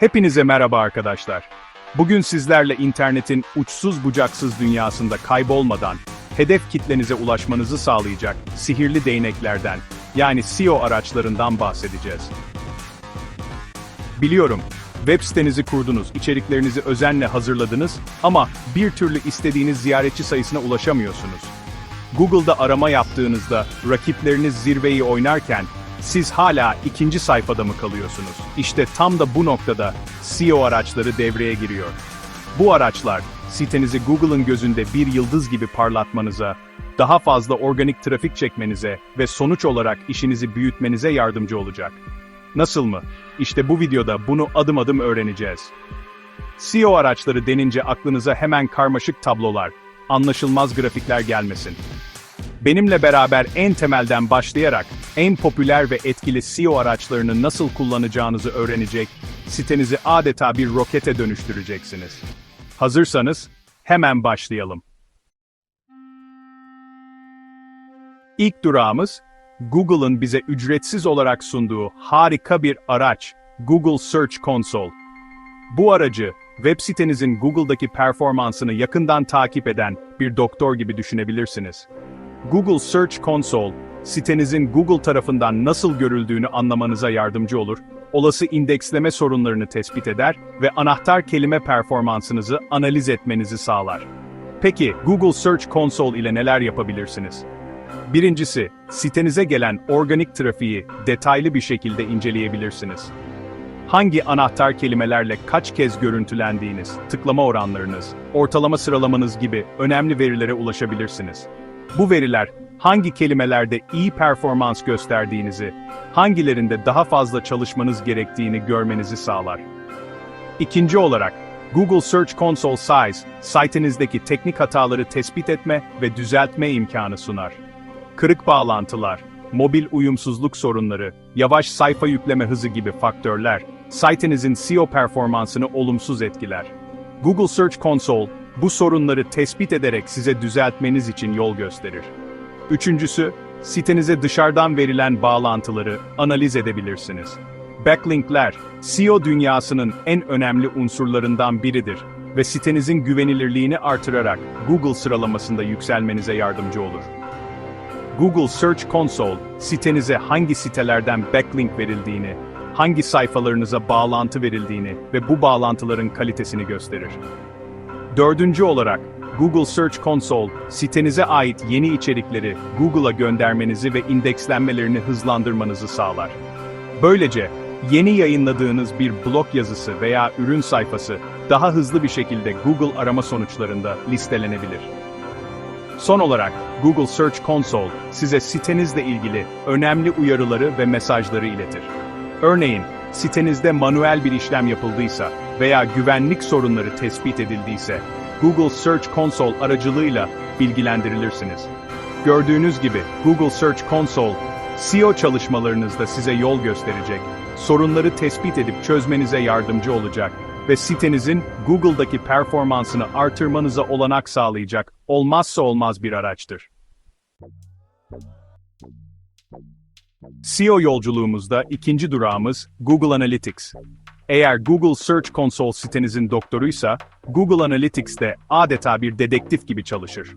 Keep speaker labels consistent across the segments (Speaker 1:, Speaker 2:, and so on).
Speaker 1: Hepinize merhaba arkadaşlar. Bugün sizlerle internetin uçsuz bucaksız dünyasında kaybolmadan, hedef kitlenize ulaşmanızı sağlayacak sihirli değneklerden, yani SEO araçlarından bahsedeceğiz. Biliyorum, web sitenizi kurdunuz, içeriklerinizi özenle hazırladınız ama bir türlü istediğiniz ziyaretçi sayısına ulaşamıyorsunuz. Google'da arama yaptığınızda rakipleriniz zirveyi oynarken siz hala ikinci sayfada mı kalıyorsunuz? İşte tam da bu noktada SEO araçları devreye giriyor. Bu araçlar sitenizi Google'ın gözünde bir yıldız gibi parlatmanıza, daha fazla organik trafik çekmenize ve sonuç olarak işinizi büyütmenize yardımcı olacak. Nasıl mı? İşte bu videoda bunu adım adım öğreneceğiz. SEO araçları denince aklınıza hemen karmaşık tablolar, anlaşılmaz grafikler gelmesin. Benimle beraber en temelden başlayarak en popüler ve etkili SEO araçlarını nasıl kullanacağınızı öğrenecek, sitenizi adeta bir rokete dönüştüreceksiniz. Hazırsanız hemen başlayalım. İlk durağımız Google'ın bize ücretsiz olarak sunduğu harika bir araç, Google Search Console. Bu aracı web sitenizin Google'daki performansını yakından takip eden bir doktor gibi düşünebilirsiniz. Google Search Console, sitenizin Google tarafından nasıl görüldüğünü anlamanıza yardımcı olur, olası indeksleme sorunlarını tespit eder ve anahtar kelime performansınızı analiz etmenizi sağlar. Peki, Google Search Console ile neler yapabilirsiniz? Birincisi, sitenize gelen organik trafiği detaylı bir şekilde inceleyebilirsiniz. Hangi anahtar kelimelerle kaç kez görüntülendiğiniz, tıklama oranlarınız, ortalama sıralamanız gibi önemli verilere ulaşabilirsiniz. Bu veriler, hangi kelimelerde iyi performans gösterdiğinizi, hangilerinde daha fazla çalışmanız gerektiğini görmenizi sağlar. İkinci olarak, Google Search Console Size, sitenizdeki teknik hataları tespit etme ve düzeltme imkanı sunar. Kırık bağlantılar, mobil uyumsuzluk sorunları, yavaş sayfa yükleme hızı gibi faktörler, sitenizin SEO performansını olumsuz etkiler. Google Search Console, bu sorunları tespit ederek size düzeltmeniz için yol gösterir. Üçüncüsü, sitenize dışarıdan verilen bağlantıları analiz edebilirsiniz. Backlinkler, SEO dünyasının en önemli unsurlarından biridir ve sitenizin güvenilirliğini artırarak Google sıralamasında yükselmenize yardımcı olur. Google Search Console, sitenize hangi sitelerden backlink verildiğini, hangi sayfalarınıza bağlantı verildiğini ve bu bağlantıların kalitesini gösterir. Dördüncü olarak, Google Search Console, sitenize ait yeni içerikleri Google'a göndermenizi ve indekslenmelerini hızlandırmanızı sağlar. Böylece, yeni yayınladığınız bir blog yazısı veya ürün sayfası daha hızlı bir şekilde Google arama sonuçlarında listelenebilir. Son olarak, Google Search Console size sitenizle ilgili önemli uyarıları ve mesajları iletir. Örneğin, sitenizde manuel bir işlem yapıldıysa veya güvenlik sorunları tespit edildiyse, Google Search Console aracılığıyla bilgilendirilirsiniz. Gördüğünüz gibi Google Search Console, SEO çalışmalarınızda size yol gösterecek, sorunları tespit edip çözmenize yardımcı olacak ve sitenizin Google'daki performansını artırmanıza olanak sağlayacak olmazsa olmaz bir araçtır. SEO yolculuğumuzda ikinci durağımız Google Analytics. Eğer Google Search Console sitenizin doktoruysa, Google Analytics de adeta bir dedektif gibi çalışır.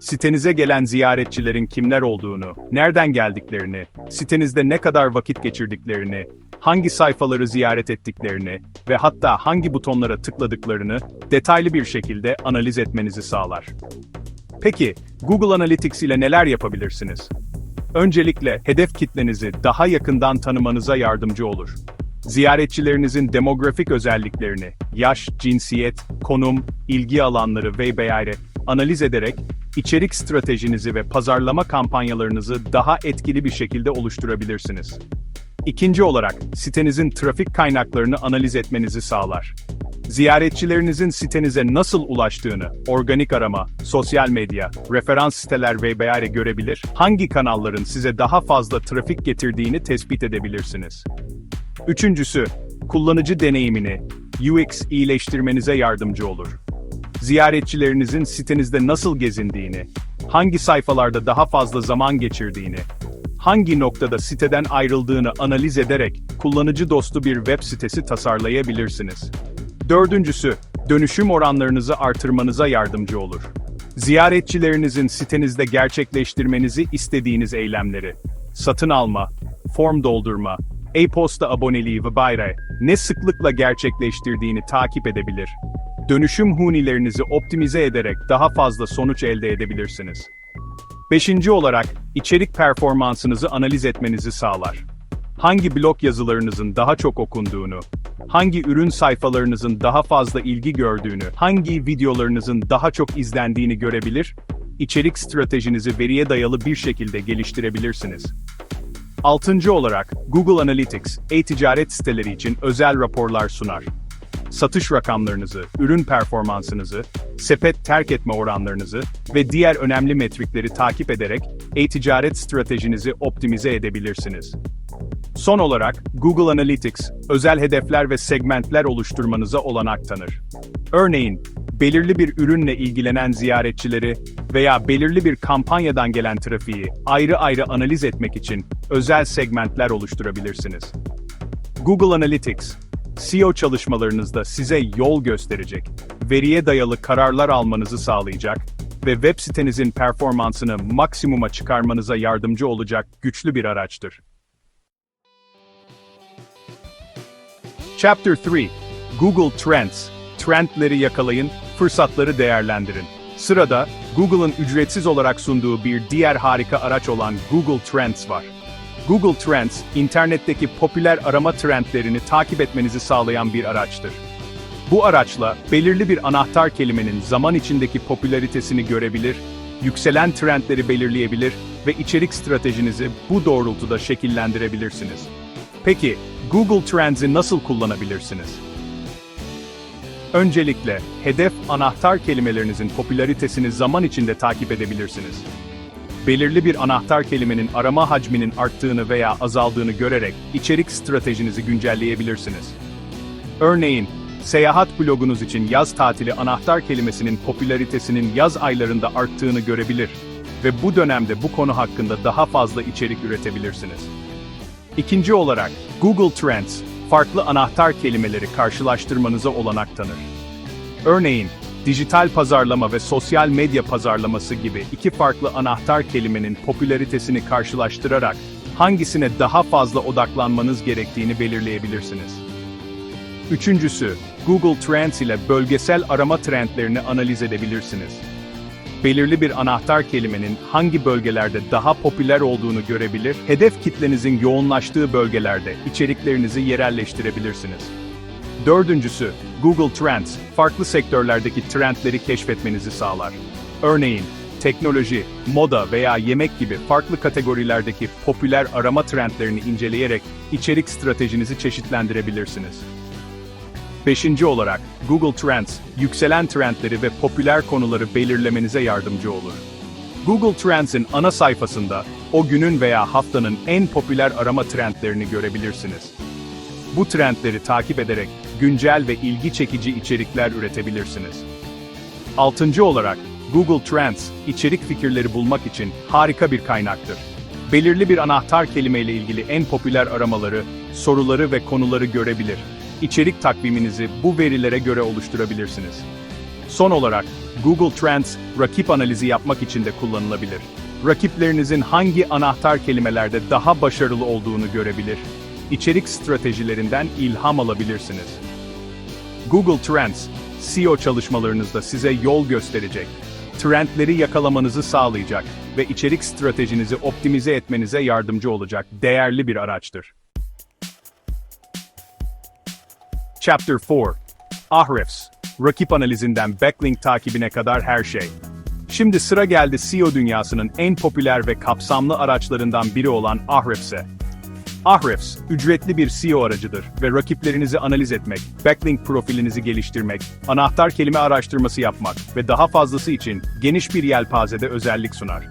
Speaker 1: Sitenize gelen ziyaretçilerin kimler olduğunu, nereden geldiklerini, sitenizde ne kadar vakit geçirdiklerini, hangi sayfaları ziyaret ettiklerini ve hatta hangi butonlara tıkladıklarını detaylı bir şekilde analiz etmenizi sağlar. Peki, Google Analytics ile neler yapabilirsiniz? Öncelikle hedef kitlenizi daha yakından tanımanıza yardımcı olur. Ziyaretçilerinizin demografik özelliklerini, yaş, cinsiyet, konum, ilgi alanları ve vesaire analiz ederek içerik stratejinizi ve pazarlama kampanyalarınızı daha etkili bir şekilde oluşturabilirsiniz. İkinci olarak, sitenizin trafik kaynaklarını analiz etmenizi sağlar. Ziyaretçilerinizin sitenize nasıl ulaştığını, organik arama, sosyal medya, referans siteler ve vesaire görebilir, hangi kanalların size daha fazla trafik getirdiğini tespit edebilirsiniz. Üçüncüsü, kullanıcı deneyimini, UX iyileştirmenize yardımcı olur. Ziyaretçilerinizin sitenizde nasıl gezindiğini, hangi sayfalarda daha fazla zaman geçirdiğini, hangi noktada siteden ayrıldığını analiz ederek kullanıcı dostu bir web sitesi tasarlayabilirsiniz. Dördüncüsü, dönüşüm oranlarınızı artırmanıza yardımcı olur. Ziyaretçilerinizin sitenizde gerçekleştirmenizi istediğiniz eylemleri, satın alma, form doldurma, e-posta aboneliği ve bayre ne sıklıkla gerçekleştirdiğini takip edebilir. Dönüşüm hunilerinizi optimize ederek daha fazla sonuç elde edebilirsiniz. Beşinci olarak, içerik performansınızı analiz etmenizi sağlar. Hangi blog yazılarınızın daha çok okunduğunu, hangi ürün sayfalarınızın daha fazla ilgi gördüğünü, hangi videolarınızın daha çok izlendiğini görebilir, içerik stratejinizi veriye dayalı bir şekilde geliştirebilirsiniz. Altıncı olarak, Google Analytics, e-ticaret siteleri için özel raporlar sunar. Satış rakamlarınızı, ürün performansınızı, sepet terk etme oranlarınızı ve diğer önemli metrikleri takip ederek e-ticaret stratejinizi optimize edebilirsiniz. Son olarak, Google Analytics, özel hedefler ve segmentler oluşturmanıza olanak tanır. Örneğin, belirli bir ürünle ilgilenen ziyaretçileri veya belirli bir kampanyadan gelen trafiği ayrı ayrı analiz etmek için özel segmentler oluşturabilirsiniz. Google Analytics, SEO çalışmalarınızda size yol gösterecek, veriye dayalı kararlar almanızı sağlayacak ve web sitenizin performansını maksimuma çıkarmanıza yardımcı olacak güçlü bir araçtır. Chapter 3 Google Trends Trendleri yakalayın, fırsatları değerlendirin. Sırada, Google'ın ücretsiz olarak sunduğu bir diğer harika araç olan Google Trends var. Google Trends, internetteki popüler arama trendlerini takip etmenizi sağlayan bir araçtır. Bu araçla belirli bir anahtar kelimenin zaman içindeki popülaritesini görebilir, yükselen trendleri belirleyebilir ve içerik stratejinizi bu doğrultuda şekillendirebilirsiniz. Peki, Google Trends'i nasıl kullanabilirsiniz? Öncelikle, hedef anahtar kelimelerinizin popülaritesini zaman içinde takip edebilirsiniz. Belirli bir anahtar kelimenin arama hacminin arttığını veya azaldığını görerek içerik stratejinizi güncelleyebilirsiniz. Örneğin, seyahat blogunuz için yaz tatili anahtar kelimesinin popülaritesinin yaz aylarında arttığını görebilir ve bu dönemde bu konu hakkında daha fazla içerik üretebilirsiniz. İkinci olarak, Google Trends, farklı anahtar kelimeleri karşılaştırmanıza olanak tanır. Örneğin, dijital pazarlama ve sosyal medya pazarlaması gibi iki farklı anahtar kelimenin popülaritesini karşılaştırarak hangisine daha fazla odaklanmanız gerektiğini belirleyebilirsiniz. Üçüncüsü, Google Trends ile bölgesel arama trendlerini analiz edebilirsiniz. Belirli bir anahtar kelimenin hangi bölgelerde daha popüler olduğunu görebilir, hedef kitlenizin yoğunlaştığı bölgelerde içeriklerinizi yerelleştirebilirsiniz. Dördüncüsü, Google Trends, farklı sektörlerdeki trendleri keşfetmenizi sağlar. Örneğin, teknoloji, moda veya yemek gibi farklı kategorilerdeki popüler arama trendlerini inceleyerek içerik stratejinizi çeşitlendirebilirsiniz. Beşinci olarak, Google Trends, yükselen trendleri ve popüler konuları belirlemenize yardımcı olur. Google Trends'in ana sayfasında, o günün veya haftanın en popüler arama trendlerini görebilirsiniz. Bu trendleri takip ederek güncel ve ilgi çekici içerikler üretebilirsiniz. Altıncı olarak, Google Trends, içerik fikirleri bulmak için harika bir kaynaktır. Belirli bir anahtar kelimeyle ilgili en popüler aramaları, soruları ve konuları görebilir. İçerik takviminizi bu verilere göre oluşturabilirsiniz. Son olarak, Google Trends, rakip analizi yapmak için de kullanılabilir. Rakiplerinizin hangi anahtar kelimelerde daha başarılı olduğunu görebilir. İçerik stratejilerinden ilham alabilirsiniz. Google Trends, SEO çalışmalarınızda size yol gösterecek, trendleri yakalamanızı sağlayacak ve içerik stratejinizi optimize etmenize yardımcı olacak değerli bir araçtır. Chapter 4 Ahrefs, rakip analizinden backlink takibine kadar her şey. Şimdi sıra geldi SEO dünyasının en popüler ve kapsamlı araçlarından biri olan Ahrefs'e. Ahrefs, ücretli bir SEO aracıdır ve rakiplerinizi analiz etmek, backlink profilinizi geliştirmek, anahtar kelime araştırması yapmak ve daha fazlası için geniş bir yelpazede özellik sunar.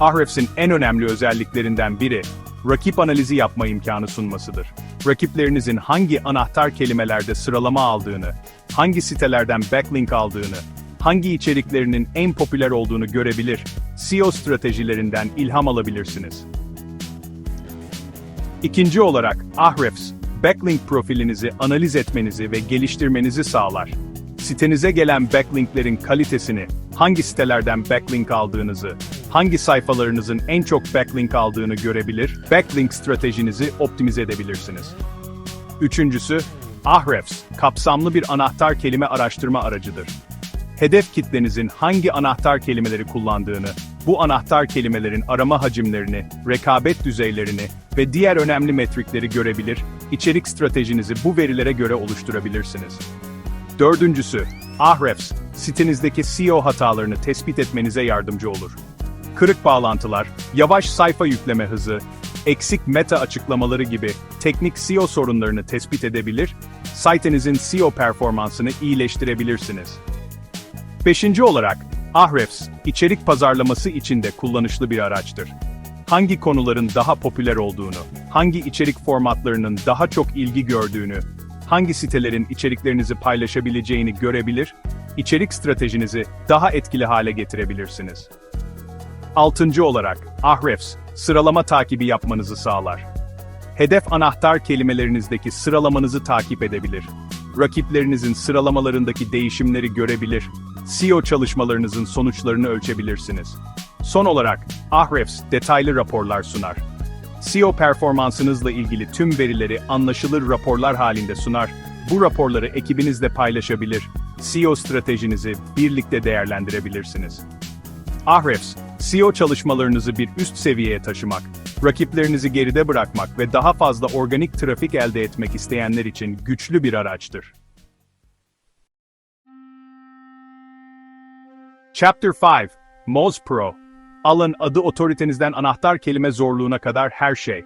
Speaker 1: Ahrefs'in en önemli özelliklerinden biri, rakip analizi yapma imkanı sunmasıdır. Rakiplerinizin hangi anahtar kelimelerde sıralama aldığını, hangi sitelerden backlink aldığını, hangi içeriklerinin en popüler olduğunu görebilir, SEO stratejilerinden ilham alabilirsiniz. İkinci olarak Ahrefs, backlink profilinizi analiz etmenizi ve geliştirmenizi sağlar. Sitenize gelen backlinklerin kalitesini, hangi sitelerden backlink aldığınızı, hangi sayfalarınızın en çok backlink aldığını görebilir, backlink stratejinizi optimize edebilirsiniz. Üçüncüsü, Ahrefs, kapsamlı bir anahtar kelime araştırma aracıdır. Hedef kitlenizin hangi anahtar kelimeleri kullandığını, bu anahtar kelimelerin arama hacimlerini, rekabet düzeylerini ve diğer önemli metrikleri görebilir, içerik stratejinizi bu verilere göre oluşturabilirsiniz. Dördüncüsü, Ahrefs, sitenizdeki SEO hatalarını tespit etmenize yardımcı olur. Kırık bağlantılar, yavaş sayfa yükleme hızı, eksik meta açıklamaları gibi teknik SEO sorunlarını tespit edebilir, sitenizin SEO performansını iyileştirebilirsiniz. Beşinci olarak, Ahrefs, içerik pazarlaması için de kullanışlı bir araçtır. Hangi konuların daha popüler olduğunu, hangi içerik formatlarının daha çok ilgi gördüğünü, hangi sitelerin içeriklerinizi paylaşabileceğini görebilir, içerik stratejinizi daha etkili hale getirebilirsiniz. Altıncı olarak, Ahrefs, sıralama takibi yapmanızı sağlar. Hedef anahtar kelimelerinizdeki sıralamanızı takip edebilir. Rakiplerinizin sıralamalarındaki değişimleri görebilir, SEO çalışmalarınızın sonuçlarını ölçebilirsiniz. Son olarak, Ahrefs detaylı raporlar sunar. SEO performansınızla ilgili tüm verileri anlaşılır raporlar halinde sunar. Bu raporları ekibinizle paylaşabilir, SEO stratejinizi birlikte değerlendirebilirsiniz. Ahrefs, SEO çalışmalarınızı bir üst seviyeye taşımak, rakiplerinizi geride bırakmak ve daha fazla organik trafik elde etmek isteyenler için güçlü bir araçtır. Chapter 5 Moz Pro Alın adı otoritenizden anahtar kelime zorluğuna kadar her şey.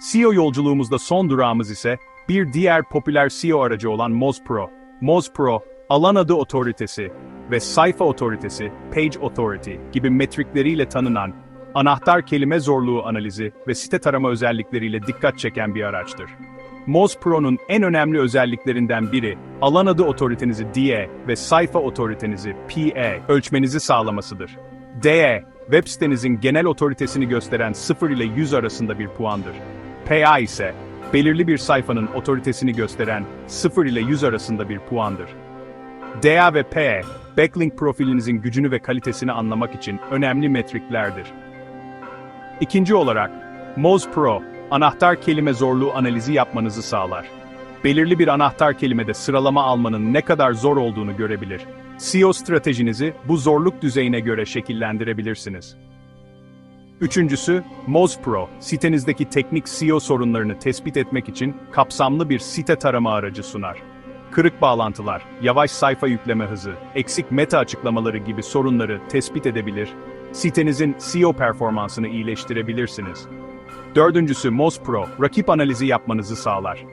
Speaker 1: SEO yolculuğumuzda son durağımız ise bir diğer popüler SEO aracı olan Moz Pro. Moz Pro, alan adı otoritesi ve sayfa otoritesi, page authority gibi metrikleriyle tanınan, anahtar kelime zorluğu analizi ve site tarama özellikleriyle dikkat çeken bir araçtır. Moz Pro'nun en önemli özelliklerinden biri, alan adı otoritenizi DE ve sayfa otoritenizi PE ölçmenizi sağlamasıdır. DE, web sitenizin genel otoritesini gösteren 0 ile 100 arasında bir puandır. PA ise, belirli bir sayfanın otoritesini gösteren 0 ile 100 arasında bir puandır. DA ve PE, backlink profilinizin gücünü ve kalitesini anlamak için önemli metriklerdir. İkinci olarak, Moz Pro, anahtar kelime zorluğu analizi yapmanızı sağlar. Belirli bir anahtar kelimede sıralama almanın ne kadar zor olduğunu görebilir. SEO stratejinizi bu zorluk düzeyine göre şekillendirebilirsiniz. Üçüncüsü, Moz Pro, sitenizdeki teknik SEO sorunlarını tespit etmek için kapsamlı bir site tarama aracı sunar. Kırık bağlantılar, yavaş sayfa yükleme hızı, eksik meta açıklamaları gibi sorunları tespit edebilir, sitenizin SEO performansını iyileştirebilirsiniz. Dördüncüsü Moz Pro, rakip analizi yapmanızı sağlar.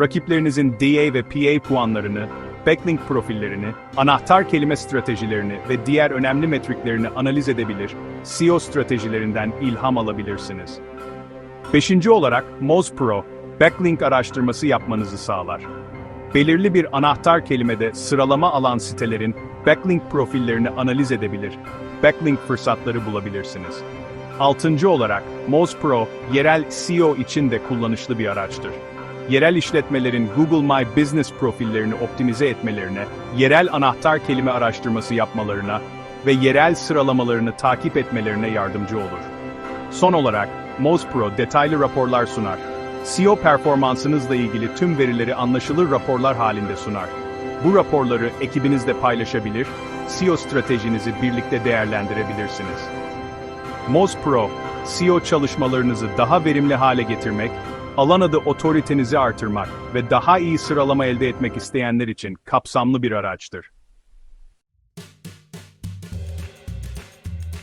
Speaker 1: Rakiplerinizin DA ve PA puanlarını, backlink profillerini, anahtar kelime stratejilerini ve diğer önemli metriklerini analiz edebilir, SEO stratejilerinden ilham alabilirsiniz. Beşinci olarak Moz Pro, backlink araştırması yapmanızı sağlar. Belirli bir anahtar kelimede sıralama alan sitelerin backlink profillerini analiz edebilir, backlink fırsatları bulabilirsiniz. Altıncı olarak, Moz Pro, yerel SEO için de kullanışlı bir araçtır. Yerel işletmelerin Google My Business profillerini optimize etmelerine, yerel anahtar kelime araştırması yapmalarına ve yerel sıralamalarını takip etmelerine yardımcı olur. Son olarak, Moz Pro detaylı raporlar sunar. SEO performansınızla ilgili tüm verileri anlaşılır raporlar halinde sunar. Bu raporları ekibinizle paylaşabilir, SEO stratejinizi birlikte değerlendirebilirsiniz. Moz Pro, SEO çalışmalarınızı daha verimli hale getirmek, alan adı otoritenizi artırmak ve daha iyi sıralama elde etmek isteyenler için kapsamlı bir araçtır.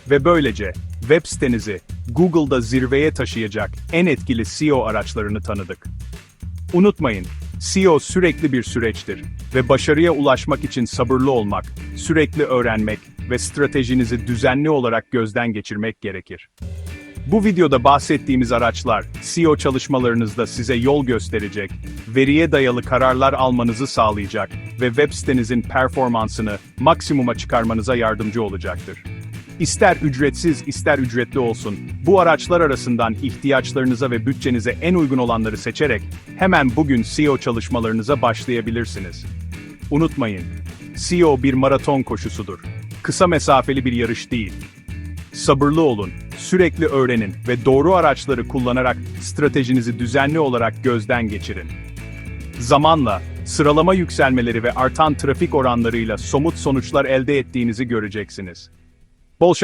Speaker 1: Ve böylece web sitenizi Google'da zirveye taşıyacak en etkili SEO araçlarını tanıdık. Unutmayın, SEO sürekli bir süreçtir ve başarıya ulaşmak için sabırlı olmak, sürekli öğrenmek ve stratejinizi düzenli olarak gözden geçirmek gerekir. Bu videoda bahsettiğimiz araçlar, SEO çalışmalarınızda size yol gösterecek, veriye dayalı kararlar almanızı sağlayacak ve web sitenizin performansını maksimuma çıkarmanıza yardımcı olacaktır. İster ücretsiz, ister ücretli olsun, bu araçlar arasından ihtiyaçlarınıza ve bütçenize en uygun olanları seçerek hemen bugün SEO çalışmalarınıza başlayabilirsiniz. Unutmayın, SEO bir maraton koşusudur. Kısa mesafeli bir yarış değil. Sabırlı olun, sürekli öğrenin ve doğru araçları kullanarak stratejinizi düzenli olarak gözden geçirin. Zamanla, sıralama yükselmeleri ve artan trafik oranlarıyla somut sonuçlar elde ettiğinizi göreceksiniz. Bol!